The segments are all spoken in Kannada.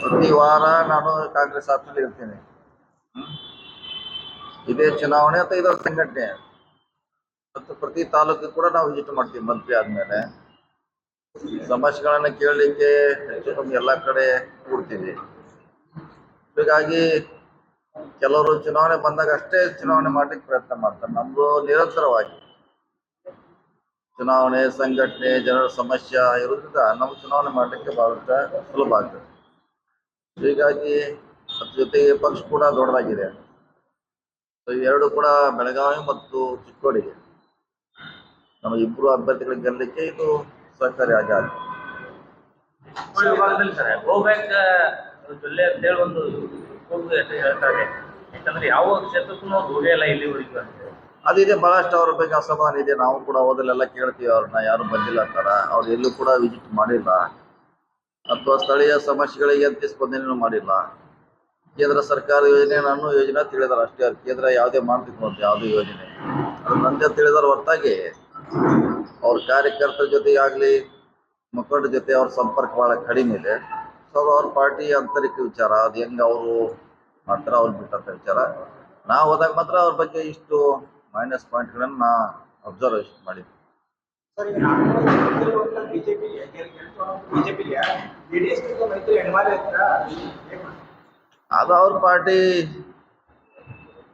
ಪ್ರತಿ ವಾರ ನಾನು ಕಾಂಗ್ರೆಸ್ ಆಫೀಸಲ್ಲಿ ಇರ್ತೀನಿ. ಇದೇ ಚುನಾವಣೆ ಅಥವಾ ಇದರ ಸಂಘಟನೆ? ಮತ್ತು ಪ್ರತಿ ತಾಲೂಕು ಕೂಡ ನಾವು ವಿಸಿಟ್ ಮಾಡ್ತೀವಿ ಮಂತ್ರಿ ಆದ್ಮೇಲೆ. ಸಮಸ್ಯೆಗಳನ್ನ ಕೇಳಲಿಕ್ಕೆ ಹೆಚ್ಚು ಕಮ್ಮಿ ಎಲ್ಲ ಕಡೆ ಕೂಡ್ತೀವಿ. ಹೀಗಾಗಿ ಕೆಲವರು ಚುನಾವಣೆ ಬಂದಾಗ ಅಷ್ಟೇ ಚುನಾವಣೆ ಮಾಡ್ಲಿಕ್ಕೆ ಪ್ರಯತ್ನ ಮಾಡ್ತಾರೆ. ನಮ್ದು ನಿರಂತರವಾಗಿ ಚುನಾವಣೆ, ಸಂಘಟನೆ, ಜನರ ಸಮಸ್ಯೆ ಇರೋದ್ರಿಂದ ನಾವು ಚುನಾವಣೆ ಮಾಡಲಿಕ್ಕೆ ಬಹಳಷ್ಟು ಸುಲಭ ಆಗ್ತದೆ. ಹೀಗಾಗಿ ಅದ್ರ ಜೊತೆಗೆ ಪಕ್ಷ ಕೂಡ ದೊಡ್ಡದಾಗಿದೆ. ಸೊ ಎರಡು ಕೂಡ ಬೆಳಗಾವಿ ಮತ್ತು ಚಿಕ್ಕೋಡಿಗೆ. ನಮ್ಮ ಇಬ್ಬರು ಅಭ್ಯರ್ಥಿಗಳ ಗೆಲ್ಲಲಿಕ್ಕೆ ಇದು ಸಹಕಾರಿ ಆಗಿ ಆಗಿದೆ. ಚಿಕ್ಕೋಡಿ ವಿಭಾಗದಲ್ಲಿ ಸರ್ ಗೋ ಬ್ಯಾಕ್ ಜೊಲ್ಲೆ ಅಂತೇಳಿ ಒಂದು ಕೂಗು ಅಂತ ಹೇಳ್ತಾರೆ. ಯಾಕಂದ್ರೆ ಯಾವ ಕ್ಷೇತ್ರಕ್ಕೂ ಇಲ್ಲಿವರೆಗೂ ಅದಿದೆ ಬಹಳಷ್ಟು ಅವ್ರ ಬಗ್ಗೆ ಅಸಮಾಧಾನ ಇದೆ. ನಾವು ಕೂಡ ಹೋದಲ್ಲೆಲ್ಲ ಕೇಳ್ತೀವಿ ಅವ್ರನ್ನ ಯಾರು ಬಂದಿಲ್ಲ ಅಂತಾರ. ಅವ್ರು ಎಲ್ಲೂ ಕೂಡ ವಿಸಿಟ್ ಮಾಡಿಲ್ಲ. ಅಥವಾ ಸ್ಥಳೀಯ ಸಮಸ್ಯೆಗಳಿಗೆ ಅಂತ ಸ್ಪಂದನೆಯನ್ನು ಮಾಡಿಲ್ಲ. ಕೇಂದ್ರ ಸರ್ಕಾರ ಯೋಜನೆ, ನಾನು ಯೋಜನೆ ತಿಳಿದಾರೆ ಅಷ್ಟೇ. ಕೇಂದ್ರ ಯಾವುದೇ ಮಾಡ್ತಿತ್ತು ಅಂತ ಯಾವುದೇ ಯೋಜನೆ. ಅದು ನಂದೆ ತಿಳಿದಾರ ಹೊರತಾಗಿ. ಅವ್ರ ಕಾರ್ಯಕರ್ತರ ಜೊತೆಗಾಗಲಿ, ಮುಖಂಡರ ಜೊತೆ ಅವ್ರ ಸಂಪರ್ಕ ಭಾಳ ಕಡಿಮೆ ಇದೆ. ಸೊ ಅದು ಅವ್ರ ಪಾರ್ಟಿ ಆಂತರಿಕ ವಿಚಾರ. ಅದು ಹೆಂಗೆ ಅವರು ಮಾಡ್ತಾರೆ ಅವ್ರು ಬಿಟ್ಟಂತ ವಿಚಾರ. ನಾವು ಹೋದಾಗ ಮಾತ್ರ ಅವ್ರ ಬಗ್ಗೆ ಇಷ್ಟು ಮೈನಸ್ ಪಾಯಿಂಟ್ಗಳನ್ನು ನಾ ಅಬ್ಸರ್ವೇಷನ್ ಮಾಡಿದ್ವಿ. ಅದು ಅವ್ರ ಪಾರ್ಟಿ.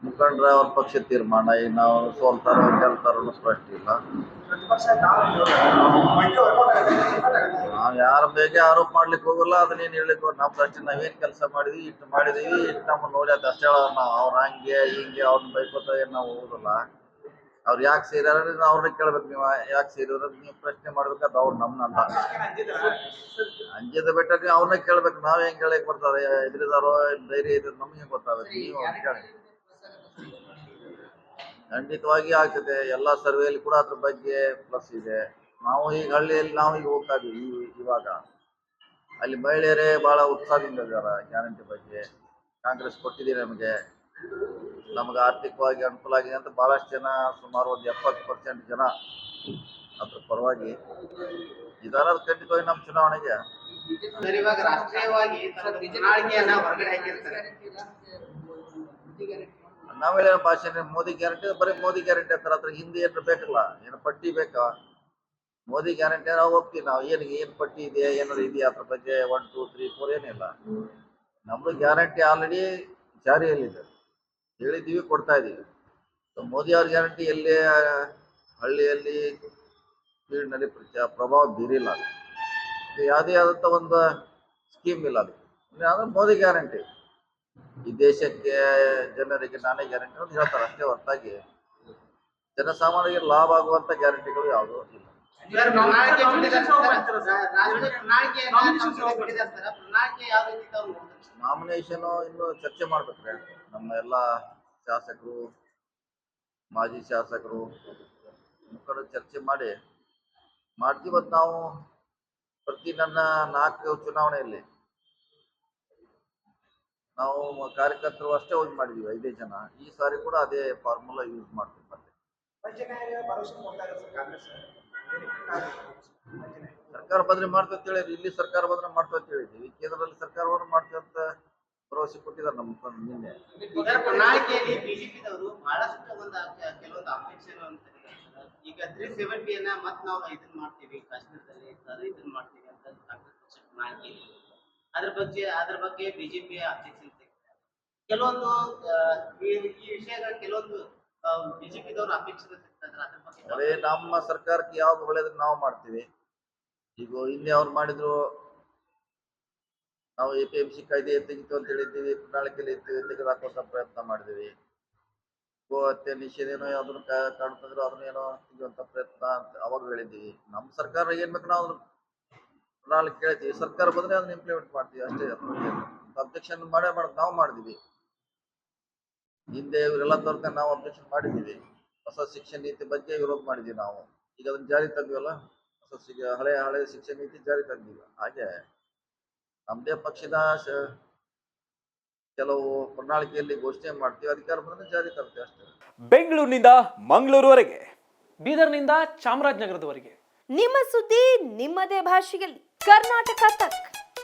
ಮುಖಂಡರ ಅವ್ರ ಪಕ್ಷ ತೀರ್ಮಾನ. ಈಗ ನಾವು ಸೋಲ್ತಾರೋ ಗೆಲ್ತಾರೋ ಸ್ಪಷ್ಟ ಇಲ್ಲ. ನಾವು ಯಾರ ಬೇಗ ಆರೋಪ ಮಾಡ್ಲಿಕ್ಕೆ ಹೋಗಲ್ಲ ಅದನ್ನೇನು ಹೇಳಲಿಕ್ಕೆ ಹೇಳಿಕ್ ನಾವು ಫಸ್ಟ್ ನಾವೇನು ಕೆಲಸ ಮಾಡಿದ್ವಿ ಇಷ್ಟು ಮಾಡಿದೀವಿ. ಇಷ್ಟು ನಮ್ಮ ನೋಡಿ ಅದು ಅಷ್ಟೇ ಹೇಳೋದು ನಾವು. ಅವ್ರು ಹಂಗೆ ಹಿಂಗೆ ಅವ್ರನ್ನ ಬೈಕೋತ ಏನು ನಾವು ಹೋಗೋದಿಲ್ಲ ಅವ್ರು ಯಾಕೆ ಸೇರ್ಯಾರ ಅವ್ರನ್ನ ಕೇಳ್ಬೇಕು ನೀವು. ಯಾಕೆ ಸೇರಿದ್ರು ನೀವು ಪ್ರಶ್ನೆ ಮಾಡ್ಬೇಕಾದ್ರೆ ಅವ್ರು ನಮ್ಮನ್ನಲ್ಲ ಅಂಜಿದ ಬೆಟ್ಟ ನೀವು ಅವ್ರನ್ನ ಕೇಳ್ಬೇಕು. ನಾವ್ ಹೆಂಗ್ ಕೇಳಕ್ ಬರ್ತಾರೆ? ಎದ್ರಿದಾರೋ ಧೈರ್ಯ ಇದ್ರೆ ನಮಗೆ ಗೊತ್ತಾಗುತ್ತೆ? ನೀವು ಕೇಳಿ. ಖಂಡಿತವಾಗಿ ಆಗ್ತದೆ. ಎಲ್ಲ ಸರ್ವೆಯಲ್ಲಿ ಕೂಡ ಅದ್ರ ಬಗ್ಗೆ ಪ್ಲಸ್ ಇದೆ. ನಾವು ಈಗ ಹಳ್ಳಿಯಲ್ಲಿ ನಾವು ಈಗ ಹೋಗ್ತಾ ಇದೀವಿ ಇವಾಗ. ಅಲ್ಲಿ ಮಹಿಳೆಯರೇ ಬಹಳ ಉತ್ಸಾಹದಿಂದ ಇದ್ದಾರೆ ಗ್ಯಾರಂಟಿ ಬಗ್ಗೆ. ಕಾಂಗ್ರೆಸ್ ಕೊಟ್ಟಿದೆ ನಮಗೆ. ನಮಗೆ ಆರ್ಥಿಕವಾಗಿ ಅನುಕೂಲ ಆಗಿದೆ ಅಂತ ಬಹಳಷ್ಟು ಜನ ಸುಮಾರು ಒಂದು ಎಪ್ಪತ್ತು ಪರ್ಸೆಂಟ್ ಜನ ಅದ್ರ ಪರವಾಗಿ ಇದಾರ ಖಂಡಿತವಾಗಿ ನಮ್ಮ ಚುನಾವಣೆಗೆ. ನಾವೇಳ ಭಾಷೆ ಮೋದಿ ಗ್ಯಾರಂಟಿ ಬರೀ ಮೋದಿ ಗ್ಯಾರಂಟಿ ಅಂತಾರೆ ಅದ್ರ ಹಿಂದೆ ಏನು ಬೇಕಲ್ಲ? ಏನು ಪಟ್ಟಿ ಬೇಕಾ? ಮೋದಿ ಗ್ಯಾರಂಟಿ ನಾವು ಹೋಗ್ತೀವಿ ನಾವು ಏನು ಏನು ಪಟ್ಟಿ ಇದೆ ಏನಾದ್ರು ಇದೆಯಾ ಅದ್ರ ಬಗ್ಗೆ ಒನ್ ಟೂ ತ್ರೀ ಫೋರ್ ಏನಿಲ್ಲ. ನಮ್ದು ಗ್ಯಾರಂಟಿ ಆಲ್ರೆಡಿ ಜಾರಿಯಲ್ಲಿದೆ. ಹೇಳಿದ್ದೀವಿ, ಕೊಡ್ತಾ ಇದ್ದೀವಿ. ಮೋದಿ ಅವ್ರ ಗ್ಯಾರಂಟಿ ಎಲ್ಲೇ ಹಳ್ಳಿಯಲ್ಲಿ ಫೀಲ್ಡ್ನಲ್ಲಿ ಪ್ರಭಾವ ಬೀರಿಲ್ಲ. ಅದು ಯಾವುದೇ ಆದಂಥ ಒಂದು ಸ್ಕೀಮ್ ಇಲ್ಲ ಅದು. ಅಂದರೆ ಮೋದಿ ಗ್ಯಾರಂಟಿ. ಈ ದೇಶಕ್ಕೆ, ಜನರಿಗೆ ನಾನೇ ಗ್ಯಾರಂಟಿ ಅಂತ ಹೇಳ್ತಾರೆ. ಅಷ್ಟೇ ಹೊರತಾಗಿ, ಜನಸಾಮಾನ್ಯರಿಗೆ ಲಾಭ ಆಗುವಂಥ ಗ್ಯಾರಂಟಿಗಳು ಯಾವುದೂ ಇಲ್ಲ. ನಾಮಿನೇಷನ್ ಇನ್ನು ಚರ್ಚೆ ಮಾಡ್ಬೇಕ್ರೆ. ನಮ್ಮ ಎಲ್ಲ ಶಾಸಕರು ಮಾಜಿ ಶಾಸಕರು ಮುಖಂಡ ಚರ್ಚೆ ಮಾಡಿ. ಮಾಡ್ತೀವಿ ಮತ್ತ ನಾವು ಪ್ರತಿ ನನ್ನ ನಾಲ್ಕು ಚುನಾವಣೆಯಲ್ಲಿ. ನಾವು ಕಾರ್ಯಕರ್ತರು ಅಷ್ಟೇ ಹೋಗಿ ಮಾಡಿದೀವಿ ಐದೇ ಜನ. ಈ ಸಾರಿ ಕೂಡ ಅದೇ ಫಾರ್ಮುಲಾ ಯೂಸ್ ಮಾಡ್ತೀವಿ ಮತ್ತೆ. ಸರ್ಕಾರ ಬಂದ್ರೆ ಮಾಡ್ತೇವೆ ಅಂತ ಹೇಳಿದ್ವಿ ಇಲ್ಲಿ ಸರ್ಕಾರ ಬಂದ್ರೆ ಮಾಡ್ತೇವೆ ಅಂತ ಹೇಳಿದ್ವಿ ಕೇಂದ್ರದಲ್ಲಿ ಸರ್ಕಾರವನ್ನು ಮಾಡ್ತೇವೆ ಅಂತ ಭರವಸೆ ಕೊಟ್ಟಿದ್ದಾರೆ ನಮ್ಮ ನಿನ್ನೆ. ಪ್ರಣಾಳಿಕೆಯಲ್ಲಿ ಬಿಜೆಪಿದವರು ಬಹಳಷ್ಟು ಒಂದು ಕೆಲವೊಂದು ಅಪೇಕ್ಷೆ ಅಂತ ಈಗ ತ್ರೀ ಸೆವೆಂಟಿಯನ್ನ ಮತ್ತೆ ನಾವು ಇದನ್ನ ಮಾಡ್ತೀವಿ, ಕಾಶ್ಮೀರದಲ್ಲಿ ಅದು ಇದನ್ನ ಮಾಡ್ತೀವಿ ಅಂತ ಕಾಂಗ್ರೆಸ್ ಪಕ್ಷ ಪ್ರಣಾಳಿಕೆ ಇದೆ. ಅದ್ರ ಬಗ್ಗೆ ಅದ್ರ ಬಗ್ಗೆ ಬಿಜೆಪಿಯ ಅಬ್ಜೆಕ್ಷನ್ ಕೆಲವೊಂದು ಈ ಈ ವಿಷಯಗಳ ಕೆಲವೊಂದು ಅದೇ ನಮ್ಮ ಸರ್ಕಾರಕ್ಕೆ ಯಾವ್ದು ಒಳ್ಳೇದನ್ನ ನಾವು ಮಾಡ್ತೀವಿ. ಈಗ ಇಲ್ಲಿ ಅವ್ರು ಮಾಡಿದ್ರು, ನಾವು ಎ ಪಿ ಎಂ ಸಿ ಕಾಯ್ದೆ ತೆಗಿತು ಅಂತ ಹೇಳಿದ್ದೀವಿ ಪ್ರಣಾಳಿಕೆಯಲ್ಲಿ ತೆಗೆದಾಕುವಂತ ಪ್ರಯತ್ನ ಮಾಡಿದೀವಿ ಗೋ ಹತ್ಯೆ ನಿಷೇಧ ಏನೋ ಯಾವ್ದನ್ನು ಕಾಣ್ತಂದ್ರು ಅದನ್ನೇನೋ ತೆಗೆಯುವಂತ ಪ್ರಯತ್ನ ಅಂತ ಅವಾಗ ಹೇಳಿದ್ದೀವಿ. ನಮ್ಮ ಸರ್ಕಾರ ಏನ್ ಬೇಕು ನಾವು ಅದನ್ನ ಪ್ರಣಾಳಿಕೆ ಕೇಳ್ತೀವಿ. ಸರ್ಕಾರ ಬಂದ್ರೆ ಅದನ್ನ ಇಂಪ್ಲಿಮೆಂಟ್ ಮಾಡ್ತೀವಿ ಅಷ್ಟೇ. ಅಬ್ಜೆಕ್ಷನ್ ಮಾಡೇ ಮಾಡ್, ನಾವು ಮಾಡಿದೀವಿ ಹಿಂದೆ ಇವರೆಲ್ಲ ತೋರ್ಕ ನಾವು ಅಬ್ಜೆಕ್ಷನ್ ಮಾಡಿದ್ದೀವಿ. ಹೊಸ ಶಿಕ್ಷಣ ನೀತಿ ಬಗ್ಗೆ ವಿರೋಧ ಮಾಡಿದ್ದೀವಿ ನಾವು. ಈಗ ಅದನ್ನ ಜಾರಿ ತಂದಿವಲ್ಲ ಹೊಸ ಹಳೆ ಹಳೆ ಶಿಕ್ಷಣ ನೀತಿ ಜಾರಿ ತಂದಿಲ್ಲ ಹಾಗೆ ನಮ್ಮದೇ ಪಕ್ಷದ ಕೆಲವು ಪ್ರಣಾಳಿಕೆಯಲ್ಲಿ ಘೋಷಣೆ ಮಾಡ್ತೀವಿ ಅಧಿಕಾರ ಬಂದ್ರೆ ಜಾರಿ ತರ್ತೀವಿ ಅಷ್ಟೇ. ಬೆಂಗಳೂರಿನಿಂದ ಮಂಗಳೂರುವರೆಗೆ. ಬೀದರ್ನಿಂದ ಚಾಮರಾಜನಗರದವರೆಗೆ. ನಿಮ್ಮ ಸುದ್ದಿ ನಿಮ್ಮದೇ ಭಾಷೆಯಲ್ಲಿ. ಕರ್ನಾಟಕ ತಕ್.